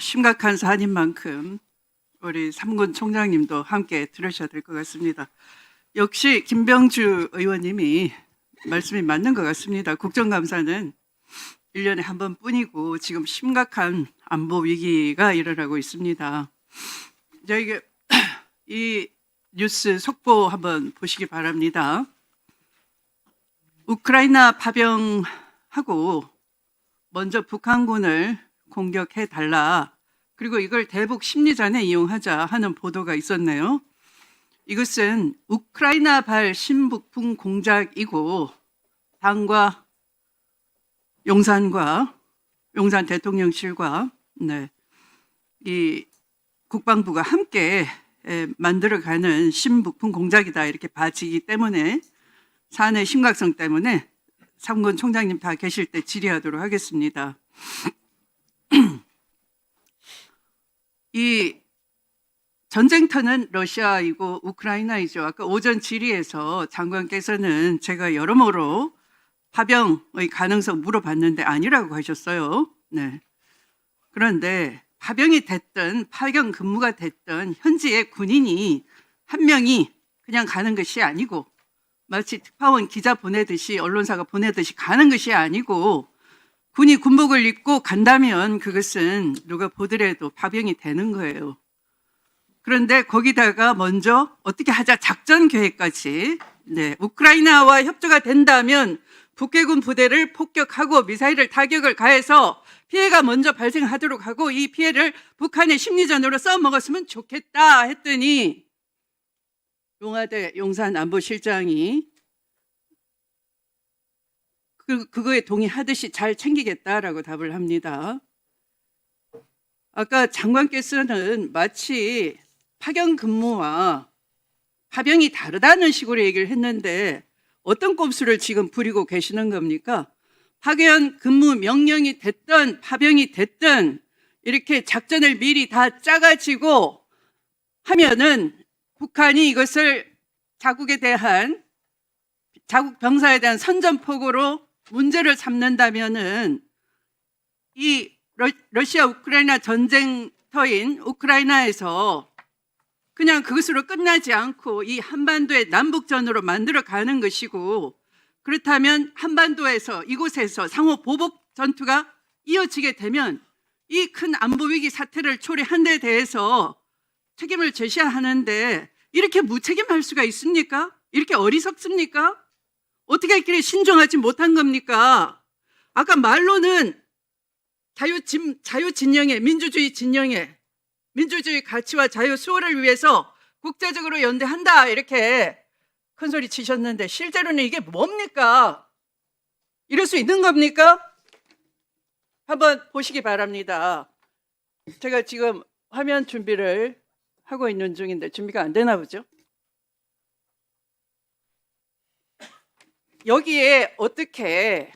심각한 사안인 만큼 우리 삼군 총장님도 함께 들으셔야 될 것 같습니다. 역시 김병주 의원님이 말씀이 맞는 것 같습니다. 국정감사는 1년에 한 번뿐이고 지금 심각한 안보 위기가 일어나고 있습니다. 저희 이 뉴스 속보 한번 보시기 바랍니다. 우크라이나 파병하고 먼저 북한군을 공격해 달라. 그리고 이걸 대북 심리전에 이용하자 하는 보도가 있었네요. 이것은 우크라이나발 신북풍 공작이고 당과 용산과 용산 대통령실과 네, 이 국방부가 함께 에, 만들어가는 신북풍 공작이다 이렇게 봐지기 때문에 사안의 심각성 때문에 삼군 총장님 다 계실 때 질의하도록 하겠습니다. 이 전쟁터는 러시아이고 우크라이나이죠. 아까 오전 질의에서 장관께서는 제가 여러모로 파병의 가능성 물어봤는데 아니라고 하셨어요. 네. 그런데 파병이 됐든 파병 근무가 됐든 현지의 군인이 한 명이 그냥 가는 것이 아니고 마치 특파원 기자 보내듯이 언론사가 보내듯이 가는 것이 아니고 군이 군복을 입고 간다면 그것은 누가 보더라도 파병이 되는 거예요. 그런데 거기다가 먼저 어떻게 하자 작전 계획까지 네, 우크라이나와 협조가 된다면 북해군 부대를 폭격하고 미사일을 타격을 가해서 피해가 먼저 발생하도록 하고 이 피해를 북한의 심리전으로 써먹었으면 좋겠다 했더니 용화대 용산 안보실장이 그, 그거에 동의하듯이 잘 챙기겠다라고 답을 합니다. 아까 장관께서는 마치 파견 근무와 파병이 다르다는 식으로 얘기를 했는데 어떤 꼼수를 지금 부리고 계시는 겁니까? 파견 근무 명령이 됐든 파병이 됐든 이렇게 작전을 미리 다 짜가지고 하면은 북한이 이것을 자국에 대한 자국 병사에 대한 선전포고로 문제를 삼는다면은 이 러, 러시아 우크라이나 전쟁터인 우크라이나에서 그냥 그것으로 끝나지 않고 이 한반도의 남북전으로 만들어 가는 것이고 그렇다면 한반도에서 이곳에서 상호 보복 전투가 이어지게 되면 이 큰 안보 위기 사태를 초래한 데 대해서 책임을 제시하는데 이렇게 무책임할 수가 있습니까? 이렇게 어리석습니까? 어떻게 이렇게 신중하지 못한 겁니까? 아까 말로는 자유 진, 자유 진영의 민주주의 진영의 민주주의 가치와 자유 수호를 위해서 국제적으로 연대한다 이렇게 큰 소리 치셨는데 실제로는 이게 뭡니까? 이럴 수 있는 겁니까? 한번 보시기 바랍니다. 제가 지금 화면 준비를 하고 있는 중인데 준비가 안 되나 보죠? 여기에 어떻게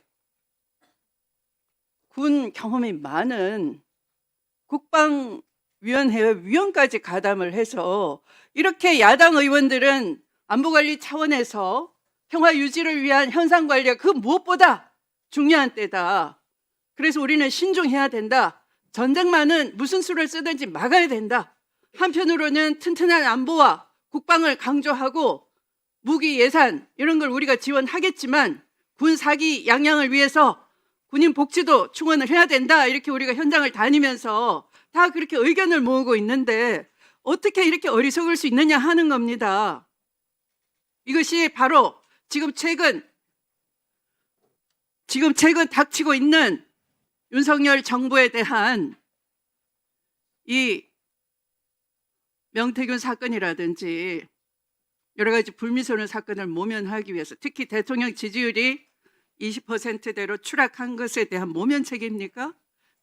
군 경험이 많은 국방위원회 위원까지 가담을 해서 이렇게 야당 의원들은 안보관리 차원에서 평화 유지를 위한 현상 관리가 그 무엇보다 중요한 때다. 그래서 우리는 신중해야 된다. 전쟁만은 무슨 수를 쓰든지 막아야 된다. 한편으로는 튼튼한 안보와 국방을 강조하고 무기 예산 이런 걸 우리가 지원하겠지만 군 사기 양양을 위해서 군인 복지도 충원을 해야 된다. 이렇게 우리가 현장을 다니면서 다 그렇게 의견을 모으고 있는데 어떻게 이렇게 어리석을 수 있느냐 하는 겁니다. 이것이 바로 지금 최근 지금 최근 닥치고 있는 윤석열 정부에 대한 이 명태균 사건이라든지 여러 가지 불미스러운 사건을 모면하기 위해서 특히 대통령 지지율이 20%대로 추락한 것에 대한 모면책입니까?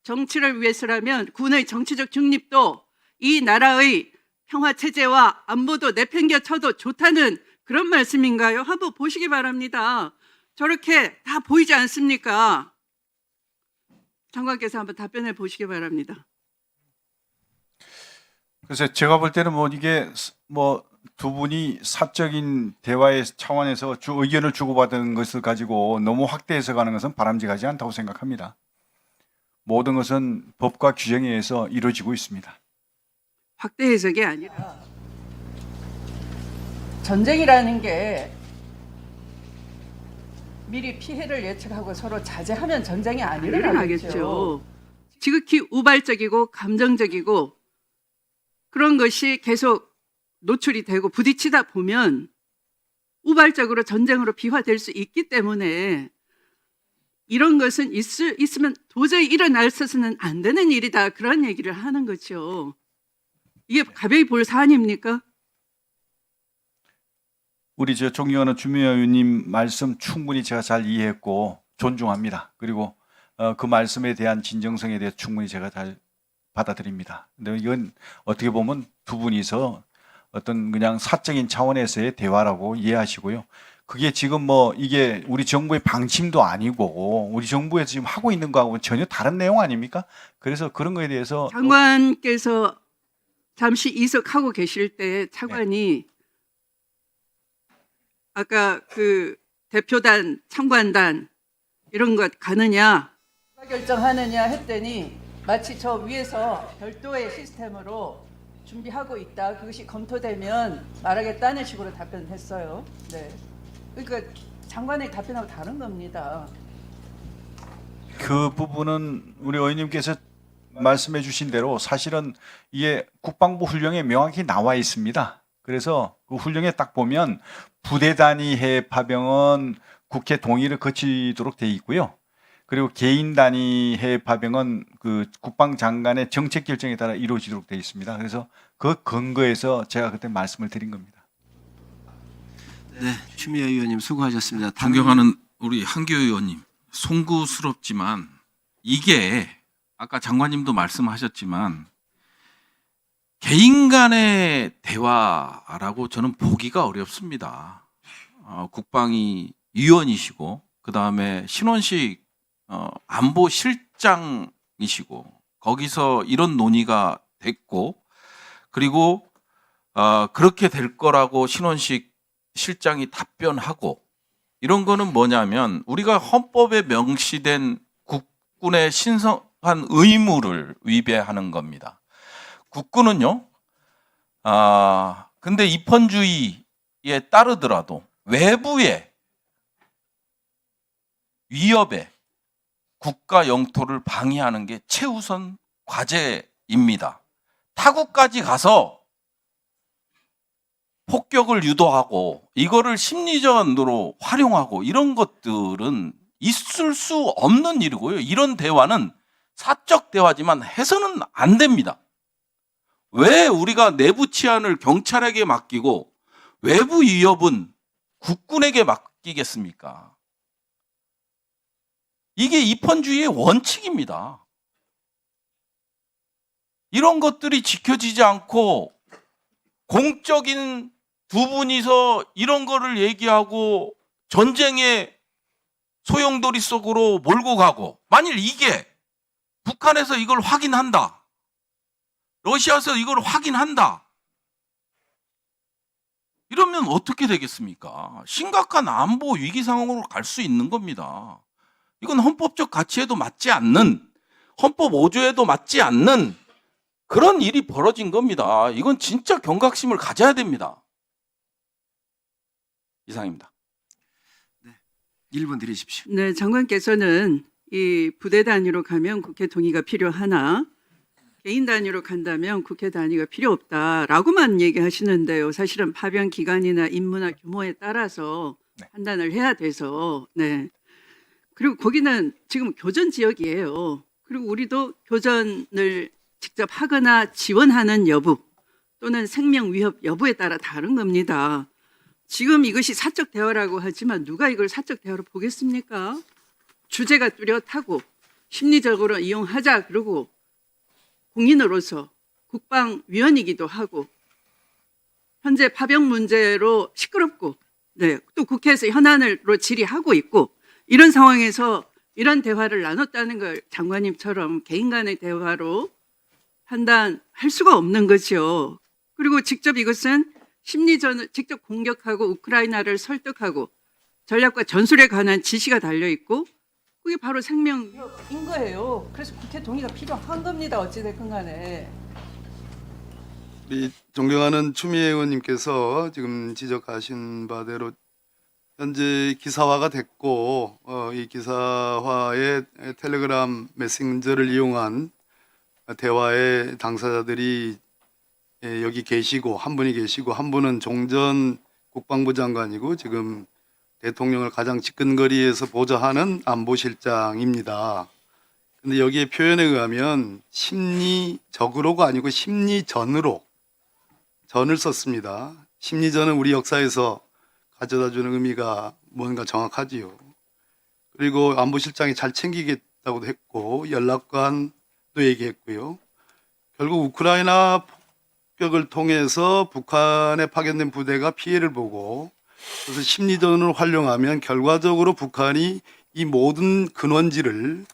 정치를 위해서라면 군의 정치적 중립도 이 나라의 평화 체제와 안보도 내팽겨쳐도 좋다는 그런 말씀인가요? 한번 보시기 바랍니다. 저렇게 다 보이지 않습니까? 장관께서 한번 답변해 보시기 바랍니다. 그래서 제가 볼 때는 뭐 이게 뭐 두 분이 사적인 대화의 차원에서 주 의견을 주고받은 것을 가지고 너무 확대 해석하는 것은 바람직하지 않다고 생각합니다. 모든 것은 법과 규정에 의해서 이루어지고 있습니다. 확대 해석이 아니라 전쟁이라는 게 미리 피해를 예측하고 서로 자제하면 전쟁이 안 일어나겠죠. 지극히 우발적이고 감정적이고 그런 것이 계속 노출이 되고 부딪히다 보면 우발적으로 전쟁으로 비화될 수 있기 때문에 이런 것은 있을, 있으면 도저히 일어나서는 안 되는 일이다. 그런 얘기를 하는 거죠. 이게 가벼이 볼 사안입니까? 우리 저 존경하는 주미애 의원님 말씀 충분히 제가 잘 이해했고 존중합니다. 그리고 어, 그 말씀에 대한 진정성에 대해 충분히 제가 잘 받아들입니다. 근데 이건 어떻게 보면 두 분이서 어떤 그냥 사적인 차원에서의 대화라고 이해하시고요. 그게 지금 뭐 이게 우리 정부의 방침도 아니고 우리 정부에서 지금 하고 있는 거하고는 전혀 다른 내용 아닙니까? 그래서 그런 거에 대해서 장관께서 잠시 이석하고 계실 때 차관이 아까 그 대표단, 참관단 이런 것 가느냐 결정하느냐 했더니 마치 저 위에서 별도의 시스템으로 준비하고 있다. 그것이 검토되면 말하겠다는 식으로 답변했어요. 네. 그러니까 장관의 답변하고 다른 겁니다. 그 부분은 우리 의원님께서 말씀해 주신 대로 사실은 이게 국방부 훈령에 명확히 나와 있습니다. 그래서 그 훈령에 딱 보면 부대 단위 해외 파병은 국회 동의를 거치도록 돼 있고요. 그리고 개인 단위 해외 파병은 그 국방장관의 정책 결정에 따라 이루어지도록 돼 있습니다. 그래서 그 근거에서 제가 그때 말씀을 드린 겁니다. 네, 추미애 의원님 수고하셨습니다. 존경하는 우리 한교 의원님, 송구스럽지만 이게 아까 장관님도 말씀하셨지만 개인 간의 대화라고 저는 보기가 어렵습니다. 어, 국방위 위원이시고 그 다음에 신원식 어, 안보 실장이시고 거기서 이런 논의가 됐고 그리고 어, 그렇게 될 거라고 신원식 실장이 답변하고 이런 거는 뭐냐면 우리가 헌법에 명시된 국군의 신성한 의무를 위배하는 겁니다. 국군은요, 아, 근데 입헌주의에 따르더라도 외부의 위협에 국가 영토를 방해하는 게 최우선 과제입니다. 타국까지 가서 폭격을 유도하고 이거를 심리전으로 활용하고 이런 것들은 있을 수 없는 일이고요. 이런 대화는 사적 대화지만 해서는 안 됩니다. 왜 우리가 내부 치안을 경찰에게 맡기고 외부 위협은 국군에게 맡기겠습니까? 이게 입헌주의의 원칙입니다. 이런 것들이 지켜지지 않고 공적인 두 분이서 이런 거를 얘기하고 전쟁의 소용돌이 속으로 몰고 가고 만일 이게 북한에서 이걸 확인한다. 러시아에서 이걸 확인한다. 이러면 어떻게 되겠습니까? 심각한 안보 위기 상황으로 갈 수 있는 겁니다. 이건 헌법적 가치에도 맞지 않는 헌법 5조에도 맞지 않는 그런 일이 벌어진 겁니다. 이건 진짜 경각심을 가져야 됩니다. 이상입니다. 1분 드리십시오. 네, 장관께서는 이 부대 단위로 가면 국회 동의가 필요하나 개인 단위로 간다면 국회 단위가 필요 없다라고만 얘기하시는데요. 사실은 파병 기간이나 임무나 규모에 따라서 네. 판단을 해야 돼서 네. 그리고 거기는 지금 교전 지역이에요. 그리고 우리도 교전을 직접 하거나 지원하는 여부 또는 생명 위협 여부에 따라 다른 겁니다. 지금 이것이 사적 대화라고 하지만 누가 이걸 사적 대화로 보겠습니까? 주제가 뚜렷하고 심리적으로 이용하자 그러고 공인으로서 국방위원이기도 하고 현재 파병 문제로 시끄럽고 네, 또 국회에서 현안으로 질의하고 있고 이런 상황에서 이런 대화를 나눴다는 걸 장관님처럼 개인 간의 대화로 판단할 수가 없는 거죠. 그리고 직접 이것은 심리전을 직접 공격하고 우크라이나를 설득하고 전략과 전술에 관한 지시가 달려 있고 그게 바로 생명인 거예요. 그래서 국회 동의가 필요한 겁니다. 어찌됐건 간에. 우리 존경하는 추미애 의원님께서 지금 지적하신 바대로 현재 기사화가 됐고 어, 이 기사화에 텔레그램 메신저를 이용한 대화의 당사자들이 예, 여기 계시고 한 분이 계시고 한 분은 종전 국방부 장관이고 지금 대통령을 가장 직근거리에서 보좌하는 안보실장입니다. 근데 여기에 표현에 의하면 심리적으로가 아니고 심리전으로 전을 썼습니다. 심리전은 우리 역사에서 가져다 주는 의미가 뭔가 정확하지요. 그리고 안보실장이 잘 챙기겠다고도 했고 연락관도 얘기했고요. 결국 우크라이나 폭격을 통해서 북한에 파견된 부대가 피해를 보고 그래서 심리전을 활용하면 결과적으로 북한이 이 모든 근원지를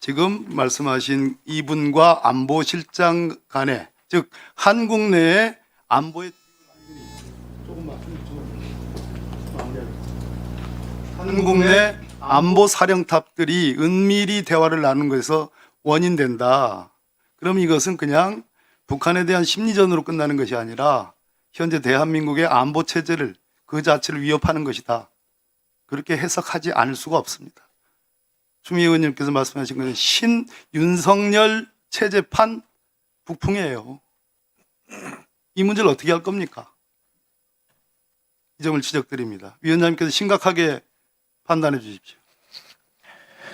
지금 말씀하신 이분과 안보실장 간에 즉 한국 내에 안보의 한국 내 안보 사령탑들이 은밀히 대화를 나누는 것에서 원인된다. 그럼 이것은 그냥 북한에 대한 심리전으로 끝나는 것이 아니라 현재 대한민국의 안보 체제를 그 자체를 위협하는 것이다. 그렇게 해석하지 않을 수가 없습니다. 추미 의원님께서 말씀하신 것은 신 윤석열 체제판 북풍이에요. 이 문제를 어떻게 할 겁니까? 이 점을 지적드립니다. 위원장님께서 심각하게 판단해 주십시오.